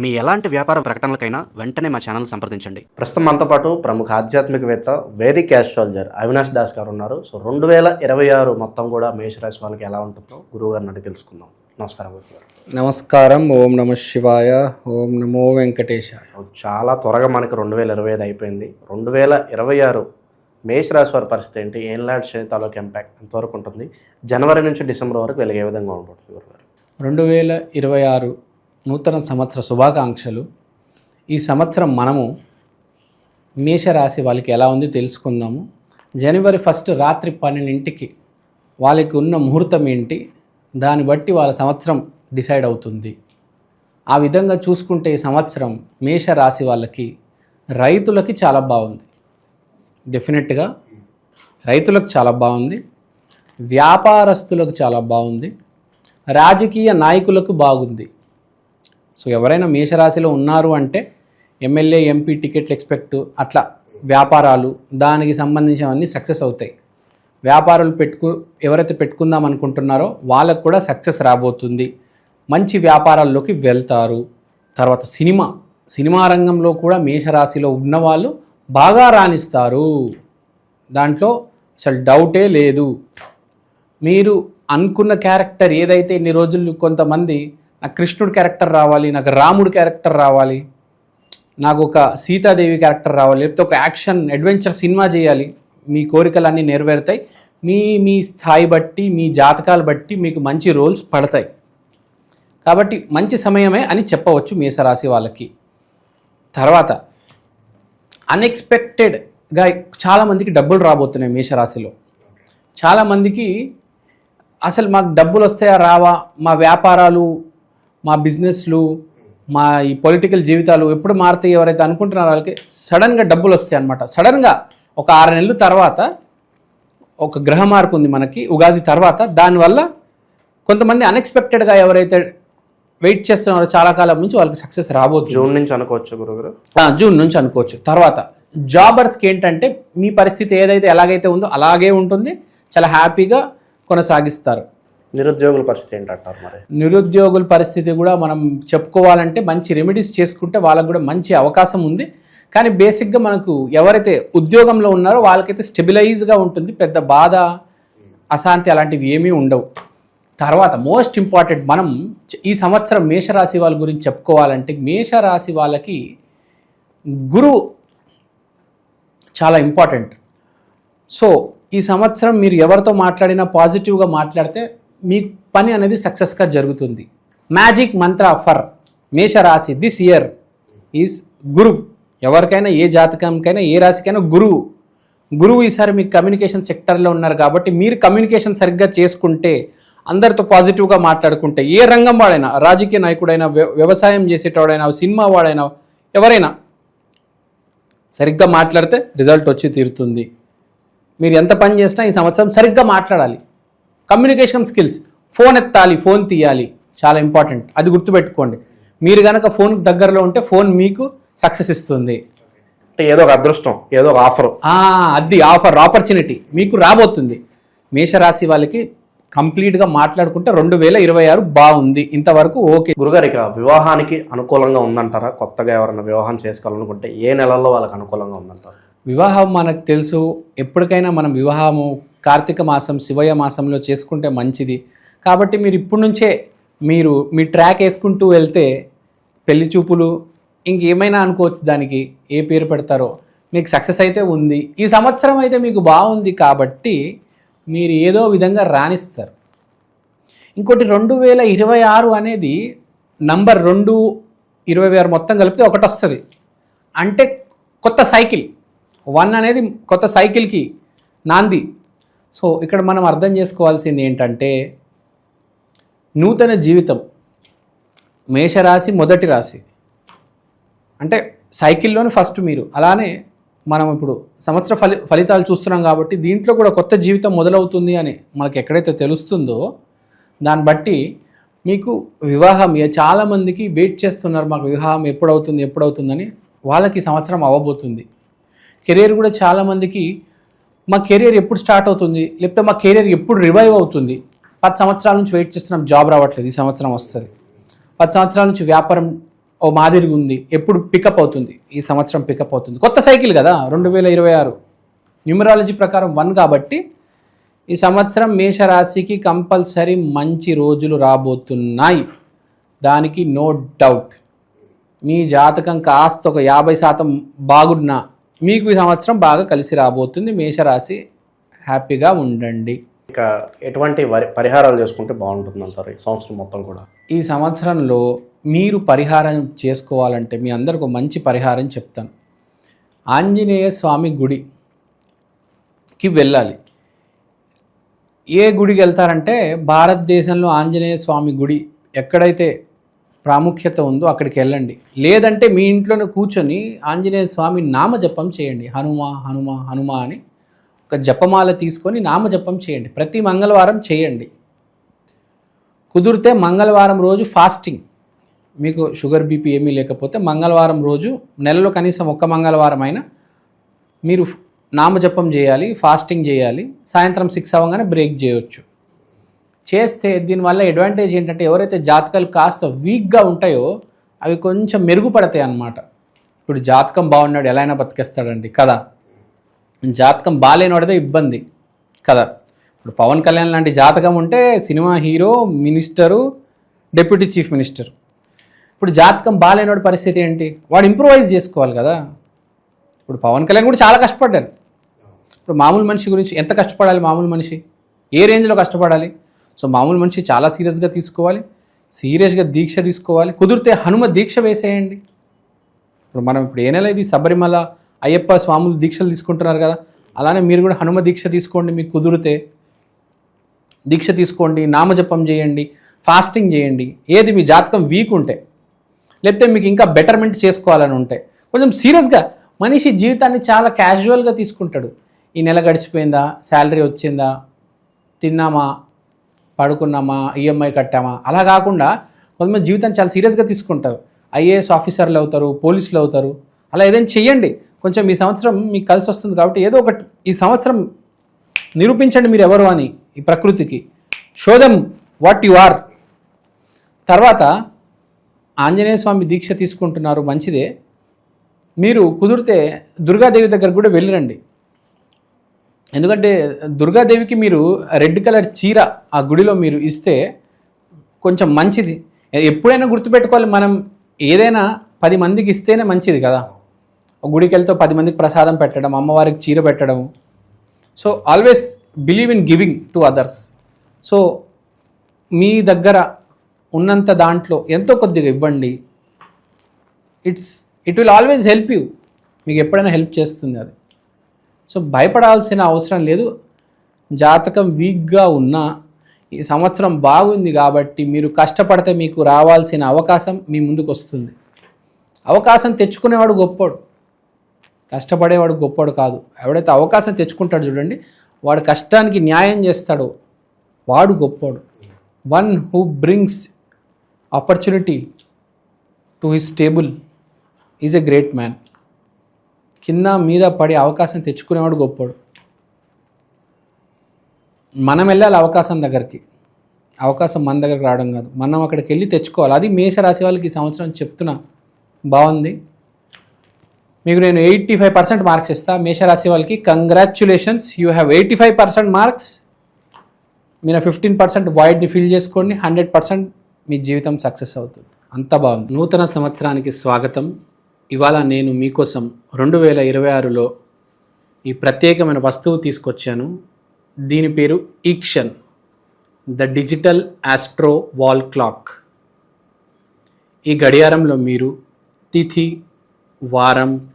మీ ఎలాంటి వ్యాపార ప్రకటనలకైనా వెంటనే మా ఛానల్ సంప్రదించండి. ప్రస్తుతం మనతో పాటు ప్రముఖ ఆధ్యాత్మికవేత్త వేదిక్ ఆస్ట్రాలజర్ అవినాష్ దాస్ గారు ఉన్నారు. సో రెండు వేల ఇరవై ఆరు మొత్తం కూడా మేషరాశి వాళ్ళకి ఎలా ఉంటుందో గురువు గారిని అడిగి తెలుసుకుందాం. నమస్కారం గురువు గారు నమస్కారం. ఓం నమ శివాయ. ఓం నమో వెంకటేశాయ. సో చాలా త్వరగా మనకి రెండు వేల ఇరవై ఐదు అయిపోయింది. రెండు వేల ఇరవై ఆరు మేషరాశి వారి పరిస్థితి ఏంటి? ఏం లాంటి శని తాలూకు ఇంపాక్ట్ ఎంతవరకు ఉంటుంది? జనవరి నుంచి డిసెంబర్ వరకు వెలుగు విధంగా ఉంటుంది గురుగారు రెండు వేల ఇరవై ఆరు నూతన సంవత్సర శుభాకాంక్షలు. ఈ సంవత్సరం మనము మేషరాశి వాళ్ళకి ఎలా ఉంది తెలుసుకుందాము. జనవరి ఫస్ట్ రాత్రి పన్నెండింటికి వాళ్ళకి ఉన్న ముహూర్తం ఏంటి? దాన్ని బట్టి వాళ్ళ సంవత్సరం డిసైడ్ అవుతుంది. ఆ విధంగా చూసుకుంటే ఈ సంవత్సరం మేషరాశి వాళ్ళకి రైతులకి చాలా బాగుంది. డెఫినెట్గా రైతులకు చాలా బాగుంది. వ్యాపారస్తులకు చాలా బాగుంది. రాజకీయ నాయకులకు బాగుంది. సో ఎవరైనా మేషరాశిలో ఉన్నారు అంటే ఎమ్మెల్యే ఎంపీ టికెట్లు ఎక్స్పెక్ట్ అట్లా వ్యాపారాలు దానికి సంబంధించినవన్నీ సక్సెస్ అవుతాయి. వ్యాపారాలు పెట్టుకు ఎవరైతే పెట్టుకుందాం అనుకుంటున్నారో వాళ్ళకు కూడా సక్సెస్ రాబోతుంది. మంచి వ్యాపారాల్లోకి వెళ్తారు. తర్వాత సినిమా సినిమా రంగంలో కూడా మేషరాశిలో ఉన్నవాళ్ళు బాగా రాణిస్తారు. దాంట్లో అసలు డౌటే లేదు. మీరు అనుకున్న క్యారెక్టర్ ఏదైతే ఇన్ని రోజులు కొంతమంది నాకు కృష్ణుడు క్యారెక్టర్ రావాలి నాకు రాముడు క్యారెక్టర్ రావాలి నాకు ఒక సీతాదేవి క్యారెక్టర్ రావాలి లేకపోతే ఒక యాక్షన్ అడ్వెంచర్ సినిమా చేయాలి. మీ కోరికలన్నీ నెరవేరుతాయి. మీ మీ స్థాయి బట్టి మీ జాతకాలు బట్టి మీకు మంచి రోల్స్ పడతాయి. కాబట్టి మంచి సమయమే అని చెప్పవచ్చు మేషరాశి వాళ్ళకి. తర్వాత అన్ఎక్స్పెక్టెడ్గా చాలామందికి డబ్బులు రాబోతున్నాయి మేషరాశిలో. చాలామందికి అసలు మాకు డబ్బులు వస్తాయా రావా మా వ్యాపారాలు మా బిజినెస్లు మా ఈ పొలిటికల్ జీవితాలు ఎప్పుడు మారుతాయి ఎవరైతే అనుకుంటున్నారో వాళ్ళకి సడన్గా డబ్బులు వస్తాయి అనమాట సడన్గా ఒక ఆరు నెలల తర్వాత ఒక గ్రహ మార్పు ఉంది మనకి ఉగాది తర్వాత. దానివల్ల కొంతమంది అన్ఎక్స్పెక్టెడ్గా ఎవరైతే వెయిట్ చేస్తున్నారో చాలా కాలం నుంచి వాళ్ళకి సక్సెస్ రాబోతుంది. జూన్ నుంచి అనుకోవచ్చు గురుగారు? జూన్ నుంచి అనుకోవచ్చు. తర్వాత జాబర్స్కి ఏంటంటే మీ పరిస్థితి ఏదైతే ఎలాగైతే ఉందో అలాగే ఉంటుంది. చాలా హ్యాపీగా కొనసాగిస్తారు. నిరుద్యోగుల పరిస్థితి ఏంటంటారు మరి? నిరుద్యోగుల పరిస్థితి కూడా మనం చెప్పుకోవాలంటే మంచి రెమెడీస్ చేసుకుంటే వాళ్ళకు కూడా మంచి అవకాశం ఉంది. కానీ బేసిక్గా మనకు ఎవరైతే ఉద్యోగంలో ఉన్నారో వాళ్ళకైతే స్టెబిలైజ్గా ఉంటుంది. పెద్ద బాధ అశాంతి అలాంటివి ఏమీ ఉండవు. తర్వాత మోస్ట్ ఇంపార్టెంట్ మనం ఈ సంవత్సరం మేషరాశి వాళ్ళ గురించి చెప్పుకోవాలంటే మేషరాశి వాళ్ళకి గురువు చాలా ఇంపార్టెంట్. సో ఈ సంవత్సరం మీరు ఎవరితో మాట్లాడినా పాజిటివ్గా మాట్లాడితే మీ పని అనేది సక్సెస్గా జరుగుతుంది. మ్యాజిక్ మంత్ర ఫర్ మేషరాశి దిస్ ఇయర్ ఈస్ గురు ఎవరికైనా ఏ జాతకంకైనా ఏ రాశికైనా గురువు గురువు ఈసారి మీకు కమ్యూనికేషన్ సెక్టర్లో ఉన్నారు కాబట్టి మీరు కమ్యూనికేషన్ సరిగ్గా చేసుకుంటే అందరితో పాజిటివ్గా మాట్లాడుకుంటే ఏ రంగం వాడైనా రాజకీయ నాయకుడైనా వ్య- వ్యవసాయం చేసేటోడైనా సినిమా వాడైనా ఎవరైనా సరిగ్గా మాట్లాడితే రిజల్ట్ వచ్చి తీరుతుంది. మీరు ఎంత పని చేసినా ఈ సంవత్సరం సరిగ్గా మాట్లాడాలి. కమ్యూనికేషన్ స్కిల్స్ ఫోన్ ఎత్తాలి ఫోన్ తీయాలి. చాలా ఇంపార్టెంట్ అది గుర్తుపెట్టుకోండి. మీరు కనుక ఫోన్ దగ్గరలో ఉంటే ఫోన్ మీకు సక్సెస్ ఇస్తుంది. ఏదో ఒక అదృష్టం ఏదో ఒక ఆఫర్ అది ఆఫర్ ఆపర్చునిటీ మీకు రాబోతుంది. మేషరాశి వాళ్ళకి కంప్లీట్గా మాట్లాడుకుంటే రెండు వేల ఇరవై ఆరు బాగుంది. ఇంతవరకు ఓకే. గురుగారు ఇక వివాహానికి అనుకూలంగా ఉందంటారా? కొత్తగా ఎవరైనా వివాహం చేసుకోవాలనుకుంటే ఏ నెలల్లో వాళ్ళకి అనుకూలంగా ఉందంటారు? వివాహం మనకు తెలుసు. ఎప్పటికైనా మనం వివాహము కార్తీక మాసం శివయ్య మాసంలో చేసుకుంటే మంచిది. కాబట్టి మీరు ఇప్పటి నుంచే మీరు మీ ట్రాక్ వేసుకుంటూ వెళ్తే పెళ్ళి చూపులు ఇంకేమైనా అనుకోవచ్చు దానికి ఏ పేరు పెడతారో. మీకు సక్సెస్ అయితే ఉంది. ఈ సంవత్సరం అయితే మీకు బాగుంది కాబట్టి మీరు ఏదో విధంగా రాణిస్తారు. ఇంకోటి రెండు వేల ఇరవై ఆరు అనేది నంబర్ రెండు ఇరవై ఆరు మొత్తం కలిపితే ఒకటి వస్తుంది. అంటే కొత్త సైకిల్. వన్ అనేది కొత్త సైకిల్కి నాంది. సో ఇక్కడ మనం అర్థం చేసుకోవాల్సింది ఏంటంటే నూతన జీవితం మేషరాశి మొదటి రాశి. అంటే సైకిల్లోనే ఫస్ట్ మీరు. అలానే మనం ఇప్పుడు సంవత్సర ఫలి ఫలితాలు చూస్తున్నాం కాబట్టి దీంట్లో కూడా కొత్త జీవితం మొదలవుతుంది అని మనకు ఎక్కడైతే తెలుస్తుందో దాన్ని బట్టి మీకు వివాహం చాలామందికి వెయిట్ చేస్తున్నారు మాకు వివాహం ఎప్పుడవుతుంది ఎప్పుడవుతుందని వాళ్ళకి సంవత్సరం అవ్వబోతుంది. కెరీర్ కూడా చాలామందికి మా కెరియర్ ఎప్పుడు స్టార్ట్ అవుతుంది? లేకపోతే మా కెరియర్ ఎప్పుడు రివైవ్ అవుతుంది? పది సంవత్సరాల నుంచి వెయిట్ చేస్తున్నాం జాబ్ రావట్లేదు ఈ సంవత్సరం వస్తుంది. పది సంవత్సరాల నుంచి వ్యాపారం ఓ మాదిరిగా ఉంది ఎప్పుడు పికప్ అవుతుంది? ఈ సంవత్సరం పికప్ అవుతుంది. కొత్త సైకిల్ కదా రెండు వేల ఇరవై ఆరు. న్యూమరాలజీ ప్రకారం వన్ కాబట్టి ఈ సంవత్సరం మేషరాశికి కంపల్సరీ మంచి రోజులు రాబోతున్నాయి. దానికి నో డౌట్. మీ జాతకం కాస్త ఒక యాభై శాతం బాగున్నా మీకు ఈ సంవత్సరం బాగా కలిసి రాబోతుంది. మేషరాశి హ్యాపీగా ఉండండి. ఇక ఎటువంటి పరిహారాలు చేసుకుంటే బాగుంటుంది అంటారు ఈ సంవత్సరం మొత్తం కూడా. ఈ సంవత్సరంలో మీరు పరిహారం చేసుకోవాలంటే మీ అందరికి ఒక మంచి పరిహారం చెప్తాను. ఆంజనేయ స్వామి గుడికి వెళ్ళాలి. ఏ గుడికి వెళ్తారంటే భారతదేశంలో ఆంజనేయ స్వామి గుడి ఎక్కడైతే ప్రాముఖ్యత ఉందో అక్కడికి వెళ్ళండి. లేదంటే మీ ఇంట్లోనే కూర్చొని ఆంజనేయ స్వామి నామజపం చేయండి. హనుమ హనుమ హనుమ అని ఒక జపమాల తీసుకొని నామ జపం చేయండి. ప్రతి మంగళవారం చేయండి. కుదిరితే మంగళవారం రోజు ఫాస్టింగ్. మీకు షుగర్ బీపీ ఏమీ లేకపోతే మంగళవారం రోజు నెలలో కనీసం ఒక్క మంగళవారం అయినా మీరు నామజపం చేయాలి ఫాస్టింగ్ చేయాలి. సాయంత్రం సిక్స్ అవ్వగానే బ్రేక్ చేయొచ్చు. చేస్తే దీనివల్ల అడ్వాంటేజ్ ఏంటంటే ఎవరైతే జాతకాలు కాస్త వీక్గా ఉంటాయో అవి కొంచెం మెరుగుపడతాయి అన్నమాట. ఇప్పుడు జాతకం బాగున్నాడు ఎలా అయినా బతికేస్తాడండి. కదా జాతకం బాగాలేనివాడిదే ఇబ్బంది. కదా ఇప్పుడు పవన్ కళ్యాణ్ లాంటి జాతకం ఉంటే cinema hero minister deputy chief minister. ఇప్పుడు జాతకం బాగాలేనివాడి పరిస్థితి ఏంటి? వాడు ఇంప్రూవైజ్ చేసుకోవాలి కదా. ఇప్పుడు పవన్ కళ్యాణ్ కూడా చాలా కష్టపడ్డారు ఇప్పుడు మామూలు మనిషి గురించి ఎంత కష్టపడాలి మామూలు మనిషి? ఏ రేంజ్లో కష్టపడాలి? సో మామూలు మనిషి చాలా సీరియస్గా తీసుకోవాలి సీరియస్గా దీక్ష తీసుకోవాలి. కుదిరితే హనుమ దీక్ష వేసేయండి. ఇప్పుడు మనం ఇప్పుడు ఏ నెల ఇది? శబరిమల అయ్యప్ప స్వాములు దీక్షలు తీసుకుంటున్నారు కదా అలానే మీరు కూడా హనుమ దీక్ష తీసుకోండి మీకు కుదిరితే దీక్ష తీసుకోండి నామజపం చేయండి ఫాస్టింగ్ చేయండి. ఏది మీ జాతకం వీక్ ఉంటే లేకపోతే మీకు ఇంకా బెటర్మెంట్ చేసుకోవాలని ఉంటే కొంచెం సీరియస్గా మనిషి జీవితాన్ని చాలా క్యాజువల్గా తీసుకుంటాడు. ఈ నెల గడిచిపోయిందా? శాలరీ వచ్చిందా? తిన్నామా? పడుకున్నామా ఈఎంఐ కట్టామా? అలా కాకుండా కొంతమంది జీవితాన్ని చాలా సీరియస్గా తీసుకుంటారు. ఐఏఎస్ ఆఫీసర్లు అవుతారు పోలీసులు అవుతారు. అలా ఏదైనా చెయ్యండి. కొంచెం ఈ సంవత్సరం మీకు కలిసి వస్తుంది కాబట్టి ఏదో ఒకటి ఈ సంవత్సరం నిరూపించండి మీరు ఎవరు అని ఈ ప్రకృతికి. శోధం వాట్ యు ఆర్ తర్వాత ఆంజనేయ స్వామి దీక్ష తీసుకుంటున్నారు మంచిదే. మీరు కుదిరితే దుర్గాదేవి దగ్గర కూడా వెళ్ళిరండి. ఎందుకంటే దుర్గాదేవికి మీరు రెడ్ కలర్ చీర ఆ గుడిలో మీరు ఇస్తే కొంచెం మంచిది. ఎప్పుడైనా గుర్తుపెట్టుకోవాలి మనం ఏదైనా పది మందికి ఇస్తేనే మంచిది కదా. గుడికి వెళ్తే పది మందికి ప్రసాదం పెట్టడం అమ్మవారికి చీర పెట్టడం. So always believe in giving to others so మీ దగ్గర ఉన్నంత దాంట్లో ఎంతో కొద్దిగా ఇవ్వండి. It's it will always help you మీకు ఎప్పుడైనా హెల్ప్ చేస్తుంది అది. సో భయపడాల్సిన అవసరం లేదు. జాతకం వీక్గా ఉన్నా ఈ సంవత్సరం బాగుంది కాబట్టి మీరు కష్టపడితే మీకు రావాల్సిన అవకాశం మీ ముందుకు వస్తుంది. అవకాశం తెచ్చుకునేవాడు గొప్పోడు. కష్టపడేవాడు గొప్పోడు కాదు. ఎవడైతే అవకాశం తెచ్చుకుంటాడు చూడండి వాడు కష్టానికి న్యాయం చేస్తాడో వాడు గొప్పోడు. One who brings opportunity to his table is a great man కింద మీద పడే అవకాశం తెచ్చుకునేవాడు గొప్పోడు. మనం వెళ్ళాలి అవకాశం దగ్గరికి. అవకాశం మన దగ్గరకు రావడం కాదు. మనం అక్కడికి వెళ్ళి తెచ్చుకోవాలి. అది మేషరాశి వాళ్ళకి ఈ సంవత్సరం చెప్తున్నా. బాగుంది. మీకు నేను ఎయిటీ ఫైవ్ పర్సెంట్ మార్క్స్ ఇస్తా. మేషరాశి వాళ్ళకి congratulations. You have eighty five percent marks. మీరు ఫిఫ్టీన్ పర్సెంట్ వాయిడ్ని ఫిల్ చేసుకోండి. హండ్రెడ్ పర్సెంట్ మీ జీవితం సక్సెస్ అవుతుంది. అంత బాగుంది. నూతన సంవత్సరానికి స్వాగతం. ఇవాళ నేను మీకోసం రెండు వేల ఇరవై ఆరులో ఈ ప్రత్యేకమైన వస్తువు తీసుకొచ్చాను. దీని పేరు ఈక్షన్ the digital astro wall clock. ఈ గడియారంలో మీరు తిథి వారం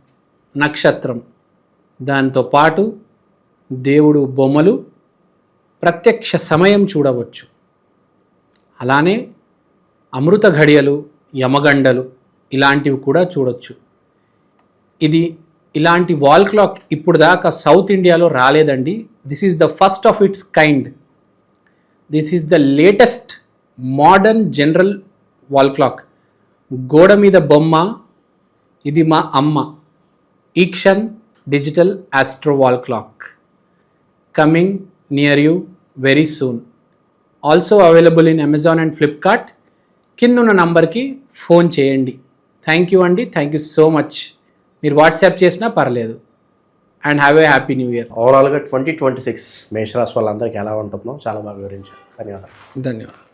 నక్షత్రం దాంతో పాటు దేవుడు బొమ్మలు ప్రత్యక్ష సమయం చూడవచ్చు. అలానే అమృత ఘడియలు యమగండలు ఇలాంటివి కూడా చూడొచ్చు. ఇది ఇలాంటి వాల్ క్లాక్ ఇప్పుడు దాకా సౌత్ ఇండియాలో రాలేదండి. This is the first of its kind this is the latest modern general wall clock గోడ మీద బొమ్మ ఇది మా అమ్మ. ఈక్షన్ digital astro wall clock coming near you very soon also available in Amazon and Flipkart కింద ఉన్న నంబర్కి ఫోన్ చేయండి. థ్యాంక్ యూ అండి. థ్యాంక్ యూ సో మచ్ మీరు వాట్సాప్ చేసినా పర్లేదు. And have a happy new year. ఓవరాల్గా ట్వంటీ ట్వంటీ సిక్స్ మేషరాశి వాళ్ళందరికీ ఎలా ఉంటుందో చాలా బాగా వివరించారు. ధన్యవాదాలు. ధన్యవాదాలు.